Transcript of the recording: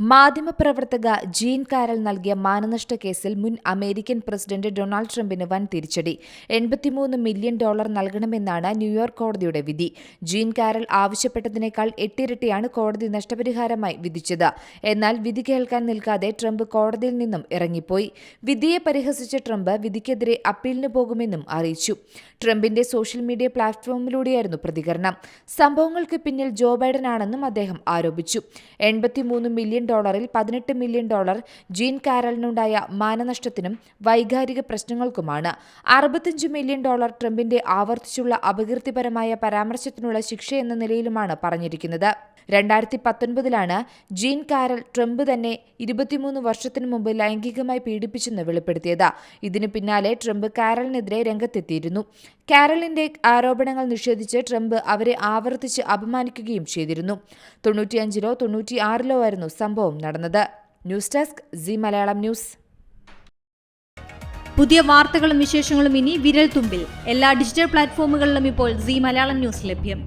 മാധ്യമപ്രവർത്തക gene carol നൽകിയ മാനനഷ്ട കേസിൽ മുൻ അമേരിക്കൻ പ്രസിഡന്റ് ഡൊണാൾഡ് ട്രംപിന് വൻ തിരിച്ചടി. എൺപത്തിമൂന്ന് മില്യൺ ഡോളർ നൽകണമെന്നാണ് ന്യൂയോർക്ക് കോടതിയുടെ വിധി. ജീൻ കാരൽ ആവശ്യപ്പെട്ടതിനേക്കാൾ എട്ടിരട്ടിയാണ് കോടതി നഷ്ടപരിഹാരമായി വിധിച്ചത്. എന്നാൽ വിധി കേൾക്കാൻ നിൽക്കാതെ ട്രംപ് കോടതിയിൽ നിന്നും ഇറങ്ങിപ്പോയി. വിധിയെ പരിഹസിച്ച ട്രംപ് വിധിക്കെതിരെ അപ്പീലിന് പോകുമെന്നും അറിയിച്ചു. ട്രംപിന്റെ സോഷ്യൽ മീഡിയ പ്ലാറ്റ്ഫോമിലൂടെയായിരുന്നു പ്രതികരണം. സംഭവങ്ങൾക്ക് പിന്നിൽ ജോ ബൈഡൻ ആണെന്നും അദ്ദേഹം ആരോപിച്ചു. എൺപത്തിമൂന്ന് മില്യൺ ഡോളറിൽ പതിനെട്ട് മില്യൺ ഡോളർ ജീൻ കാരലിനുണ്ടായ മാനനഷ്ടത്തിനും വൈകാരിക പ്രശ്നങ്ങൾക്കുമാണ്. അറുപത്തിയഞ്ച് മില്യൺ ഡോളർ ട്രംപിന്റെ ആവർത്തിച്ചുള്ള അപകീർത്തിപരമായ പരാമർശത്തിനുള്ള ശിക്ഷ ശിക്ഷയെന്ന നിലയിലുമാണ് പറഞ്ഞിരിക്കുന്നത്. രണ്ടായിരത്തി പത്തൊൻപതിലാണ് ജീൻ കാരൽ ട്രംപ് തന്നെ ഇരുപത്തിമൂന്ന് വർഷത്തിനു മുമ്പ് ലൈംഗികമായി പീഡിപ്പിച്ചെന്ന് വെളിപ്പെടുത്തിയത്. ഇതിനു പിന്നാലെ ട്രംപ് കാരലിനെതിരെ രംഗത്തെത്തിയിരുന്നു. കാരലിന്റെ ആരോപണങ്ങൾ നിഷേധിച്ച് ട്രംപ് അവരെ ആവർത്തിച്ച് അപമാനിക്കുകയും ചെയ്തിരുന്നു. തൊണ്ണൂറ്റിയഞ്ചിലോ തൊണ്ണൂറ്റിയാറിലോ ആയിരുന്നു സംഭവം നടന്നത്. News desk Zee Malayalam news. പുതിയ വാർത്തകളും വിശേഷങ്ങളും ഇനി വിരൽ തുമ്പിൽ. എല്ലാ ഡിജിറ്റൽ പ്ലാറ്റ്ഫോമുകളിലും ഇപ്പോൾ സി മലയാളം ന്യൂസ് ലഭ്യം.